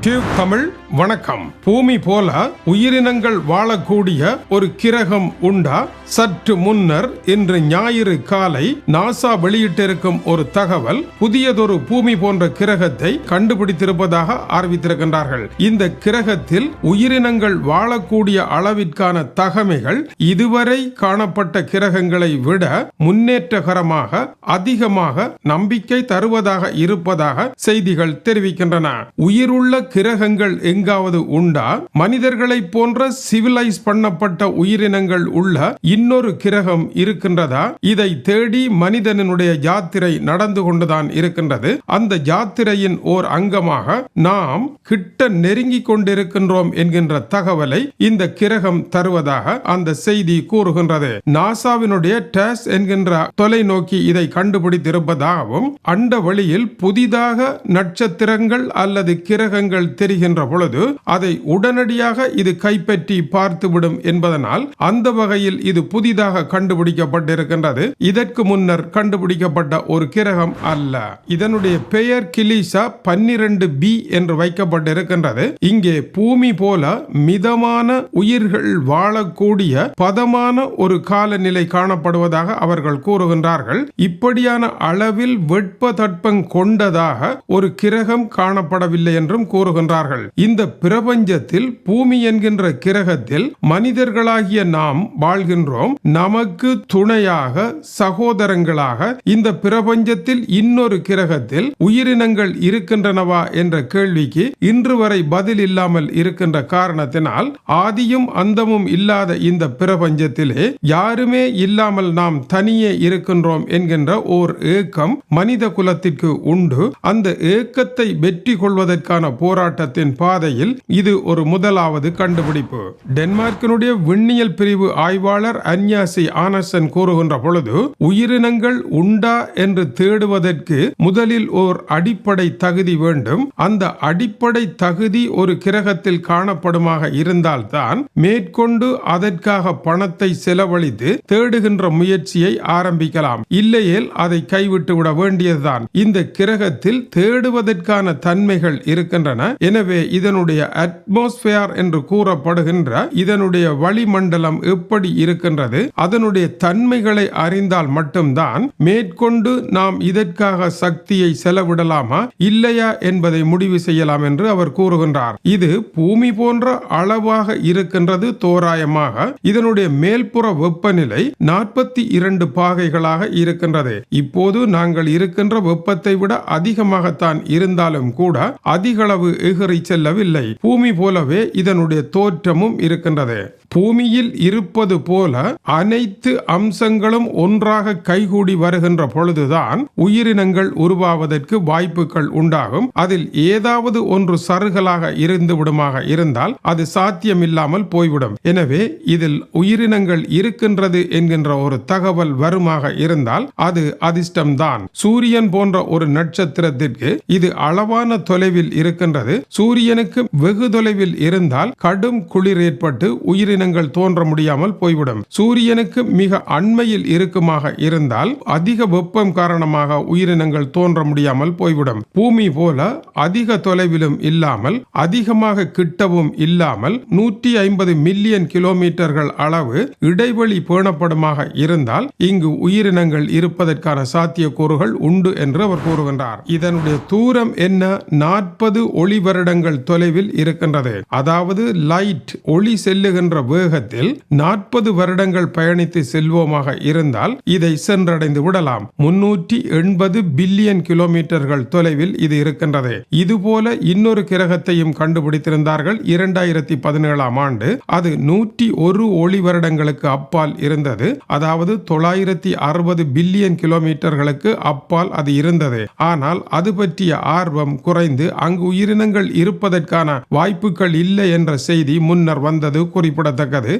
Tube Tamil வணக்கம். பூமி போல உயிரினங்கள் வாழக்கூடிய ஒரு கிரகம் உண்டா? சற்று முன்னர் இன்று ஞாயிறு காலை நாசா வெளியிட்டிருக்கும் ஒரு தகவல் புதியதொரு பூமி போன்ற கிரகத்தை கண்டுபிடித்திருப்பதாக அறிவித்திருக்கின்றார்கள். இந்த கிரகத்தில் உயிரினங்கள் வாழக்கூடிய அளவிற்கான தகமைகள் இதுவரை காணப்பட்ட கிரகங்களை விட முன்னேற்றகரமாக அதிகமாக நம்பிக்கை தருவதாக இருப்பதாக செய்திகள் தெரிவிக்கின்றன. உயிருள்ள கிரகங்கள் எங்காவது உண்டா? மனிதர்களை போன்ற சிவிலைஸ் பண்ணப்பட்ட உயிரினங்கள் உள்ள இன்னொரு கிரகம் இருக்கின்றதா? இதை தேடி மனிதனுடைய யாத்திரை நடந்து கொண்டுதான் இருக்கின்றது. அந்த யாத்திரையின் ஓர் அங்கமாக நாம் கிட்ட நெருங்கிக் கொண்டிருக்கின்றோம் என்கின்ற தகவலை இந்த கிரகம் தருவதாக அந்த செய்தி கூறுகின்றது. நாசாவினுடைய டேஸ் என்கின்ற தொலைநோக்கி இதை கண்டுபிடித்திருப்பதாகவும் அண்ட வழியில் புதிதாக நட்சத்திரங்கள் அல்லது கிரகங்கள் தெரிகின்ற பொழுது அதை உடனடியாக இது கைப்பற்றி பார்த்துவிடும் என்பதனால் அந்த வகையில் இது புதிதாக கண்டுபிடிக்கப்பட்டிருக்கின்றது. இதற்கு முன்னர் கண்டுபிடிக்கப்பட்ட ஒரு கிரகம் அல்ல. இதனுடைய பெயர் கிலிசா பன்னிரண்டு பி என்று வைக்கப்பட்டிருக்கின்றது. இங்கே பூமி போல மிதமான உயிர்கள் வாழக்கூடிய பதமான ஒரு காலநிலை காணப்படுவதாக அவர்கள் கூறுகின்றார்கள். இப்படியான அளவில் வெட்ப தட்பம் கொண்டதாக ஒரு கிரகம் காணப்படவில்லை என்றும் கூறுகின்றார்கள். இந்த பிரபஞ்சத்தில் பூமி என்கின்ற கிரகத்தில் மனிதர்களாகிய நாம் வாழ்கின்றோம். நமக்கு துணையாக சகோதரங்களாக இந்த பிரபஞ்சத்தில் இன்னொரு கிரகத்தில் உயிரினங்கள் இருக்கின்றனவா என்ற கேள்விக்கு இன்று வரை பதில் இல்லாமல் இருக்கின்ற காரணத்தினால் ஆதியும் அந்தமும் இல்லாத இந்த பிரபஞ்சத்திலே யாருமே இல்லாமல் நாம் தனியே இருக்கின்றோம் என்கின்ற ஓர் ஏக்கம் மனித குலத்திற்கு உண்டு. அந்த ஏக்கத்தை வெற்றி கொள்வதற்கான போராட்டத்தின் பாதையில் இது ஒரு முதலாவது கண்டுபிடிப்பு. டென்மார்க்கினுடைய விண்ணியல் பிரிவு ஆய்வாளர் அன்யாசி ஆனசன் கூறுகின்ற பொழுது உயிரினங்கள் உண்டா என்று தேடுவதற்கு முதலில் ஓர் அடிப்படை தகுதி வேண்டும். அந்த அடிப்படை தகுதி ஒரு கிரகத்தில் காணப்படுமாக இருந்தால்தான் மேற்கொண்டு அதற்காக பணத்தை செலவழித்து தேடுகின்ற முயற்சியை ஆரம்பிக்கலாம். இல்லையேல் அதை கைவிட்டு விட வேண்டியதுதான். இந்த கிரகத்தில் தேடுவதற்கான தன்மைகள் இருக்கின்றன. எனவே இதனுடைய அட்மாஸ்பியர் என்று கூறப்படுகின்ற இதனுடைய வளிமண்டலம் எப்படி இருக்கின்றது அதனுடைய தன்மைகளை அறிந்தால் மட்டும்தான் மேற்கொண்டு நாம் இதற்காக சக்தியை செலவிடலாமா இல்லையா என்பதை முடிவு செய்யலாம் என்று அவர் கூறுகின்றார். இது பூமி போன்ற அளவாக இருக்கின்றது தோராயமாக. இதனுடைய மேல்புற வெப்பநிலை நாற்பத்தி இரண்டு பாகைகளாக இருக்கின்றது. இப்போது நாங்கள் இருக்கின்ற வெப்பத்தை விட அதிகமாகத்தான் இருந்தாலும் கூட அதிகளவு எகிரி செல்லவில்லை பூமி போலவே இதனுடைய தோற்றமும் இருக்கின்றது. பூமியில் இருப்பது போல அனைத்து அம்சங்களும் ஒன்றாக கைகூடி வருகின்ற பொழுதுதான் உயிரினங்கள் உருவாவதற்கு வாய்ப்புகள் உண்டாகும். அதில் ஏதாவது ஒன்று சருகலாக இருந்து விடுமாக இருந்தால் அது சாத்தியமில்லாமல் போய்விடும். எனவே இதில் உயிரினங்கள் இருக்கின்றது என்கின்ற ஒரு தகவல் வருமாக இருந்தால் அது அதிர்ஷ்டம்தான். சூரியன் போன்ற ஒரு நட்சத்திரத்திற்கு இது அளவான தொலைவில் இருக்கின்றது. சூரியனுக்கு வெகு தொலைவில் இருந்தால் கடும் குளிர் ஏற்பட்டு உயிரின உயிரினங்கள் தோன்ற முடியாமல் போய்விடும். சூரியனுக்கு மிக அண்மையில் இருக்குமாக இருந்தால் அதிக வெப்பம் காரணமாக உயிரினங்கள் தோன்ற முடியாமல் போய்விடும். பூமி போல அதிக தொலைவிலும் இல்லாமல் அதிகமாக கிட்டவும் இல்லாமல் நூற்றி ஐம்பது மில்லியன் கிலோமீட்டர்கள் அளவு இடைவெளி பேணப்படுமாக இருந்தால் இங்கு உயிரினங்கள் இருப்பதற்கான சாத்தியக்கூறுகள் உண்டு என்று அவர் கூறுகின்றார். இதனுடைய தூரம் என்ன? நாற்பது ஒளி வருடங்கள் தொலைவில் இருக்கின்றது. அதாவது லைட் ஒளி செல்லுகின்ற வேகத்தில் நாற்பது வருடங்கள் பயணித்து செல்வோமாக இருந்தால் இதை சென்றடைந்து விடலாம். முன்னூற்றி எண்பது பில்லியன் கிலோமீட்டர்கள் தொலைவில் இது இருக்கின்றது. இதுபோல இன்னொரு கிரகத்தையும் கண்டுபிடித்திருந்தார்கள் இரண்டாயிரத்தி பதினேழாம் ஆண்டு. அது நூற்றி ஒரு ஒளி வருடங்களுக்கு அப்பால் இருந்தது. அதாவது தொள்ளாயிரத்தி அறுபது பில்லியன் கிலோமீட்டர்களுக்கு அப்பால் அது இருந்தது. ஆனால் அது பற்றிய ஆர்வம் குறைந்து அங்கு உயிரினங்கள் இருப்பதற்கான வாய்ப்புகள் இல்லை என்ற செய்தி முன்னர் வந்தது குறிப்பிடத்தக்கது.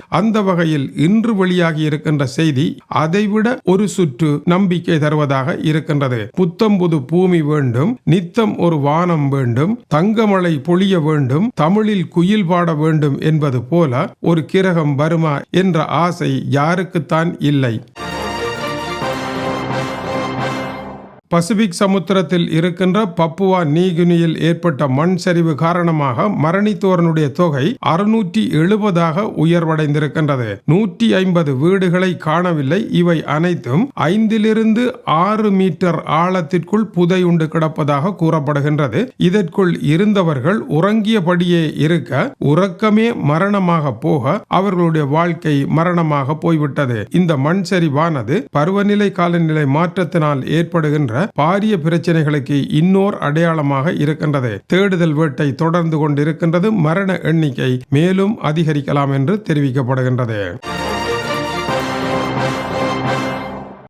அந்த வகையில் இன்று வெளியாகி இருக்கின்ற செய்தி அதைவிட ஒரு சுற்று நம்பிக்கை தருவதாக இருக்கின்றது. புத்தம்புது பூமி வேண்டும் நித்தம் ஒரு வானம் வேண்டும் தங்கமழை பொழிய வேண்டும் தமிழில் குயில் பாட வேண்டும் என்பது போல ஒரு கிரகம் வருமா என்ற ஆசை யாருக்குத்தான் இல்லை. பசிபிக் சமுத்திரத்தில் இருக்கின்ற பப்புவா நீகினியில் ஏற்பட்ட மண் சரிவு காரணமாக மரணித்தோரனுடைய தொகை அறுநூற்றி எழுபதாக உயர்வடைந்திருக்கின்றது. நூற்றி ஐம்பது வீடுகளை காணவில்லை. இவை அனைத்தும் ஐந்திலிருந்து ஆறு மீட்டர் ஆழத்திற்குள் புதையுண்டு கிடப்பதாக கூறப்படுகின்றது. இதற்குள் இருந்தவர்கள் உறங்கியபடியே இருக்க உறக்கமே மரணமாக போக அவர்களுடைய வாழ்க்கை மரணமாக போய்விட்டது. இந்த மண் சரிவானது பருவநிலை காலநிலை மாற்றத்தினால் ஏற்படுகின்ற பாரிய பிரச்சனைகளுக்கு இன்னோர் அடையாளமாக இருக்கின்றது. தேடுதல் வேட்டை தொடர்ந்து கொண்டிருக்கின்றது. மரண எண்ணிக்கை மேலும் அதிகரிக்கலாம் என்று தெரிவிக்கப்படுகின்றது.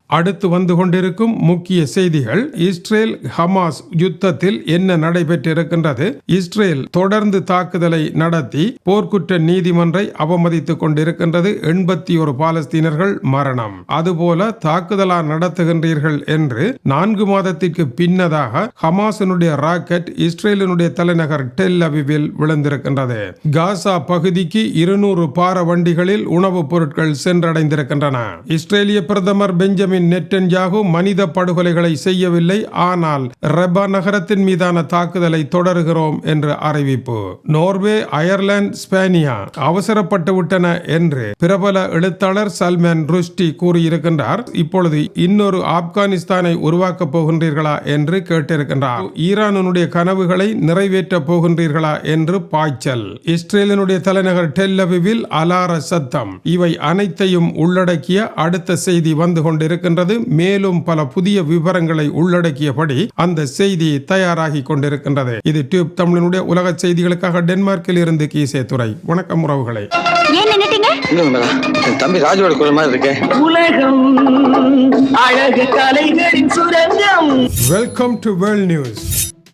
அடுத்து வந்து கொண்டிருக்கும் முக்கிய செய்திகள். இஸ்ரேல் ஹமாஸ் யுத்தத்தில் என்ன நடைபெற்றிருக்கின்றது? இஸ்ரேல் தொடர்ந்து தாக்குதலை நடத்தி போர்க்குற்ற நீதிமன்றை அவமதித்துக் கொண்டிருக்கின்றது. எண்பத்தி ஒரு பாலஸ்தீனர்கள் மரணம். அதுபோல தாக்குதலா நடத்துகின்றீர்கள் என்று நான்கு மாதத்திற்கு பின்னதாக ஹமாஸினுடைய ராக்கெட் இஸ்ரேலினுடைய தலைநகர் டெல் அவிவில் விழுந்திருக்கின்றது. காசா பகுதிக்கு இருநூறு பார வண்டிகளில் உணவுப் பொருட்கள் சென்றடைந்திருக்கின்றன. இஸ்ரேலிய பிரதமர் பெஞ்சமின் நெட்டன்யாகு மனித படுகொலைகளை செய்யவில்லை. ஆனால் ரெபா நகரத்தின் மீதான தாக்குதலை தொடருகிறோம் என்று அறிவிப்பு. நோர்வே அயர்லாந்து ஸ்பேனியா அவசரப்பட்டு விட்டன என்று பிரபல எழுத்தாளர் சல்மான் ருஷ்டி கூறியிருக்கின்றார். இப்பொழுது இன்னொரு ஆப்கானிஸ்தானை உருவாக்கப் போகின்றீர்களா என்று கேட்டிருக்கின்றார். ஈரானுடைய கனவுகளை நிறைவேற்றப் போகின்றீர்களா என்று பாய்ச்சல். இஸ்ரேலினுடைய தலைநகர் டெல்லவிவில் அலார சத்தம். இவை அனைத்தையும் உள்ளடக்கிய அடுத்த செய்தி வந்து கொண்டிருக்கின்றது மேலும் பல புதிய விவரங்களை உள்ளடக்கியபடி அந்த செய்தி தயாராகி கொண்டிருக்கின்றது. இது டியூப் தமிழினுடைய உலக செய்திகளுக்காக டென்மார்க்கில் இருந்து கீசே துறை வணக்கம் உறவுகளை. தம்பி ராஜோட குரல் மாதிரி இருக்கேன் உலகம் அழகு கலைகளின் சுரங்கம். Welcome to world news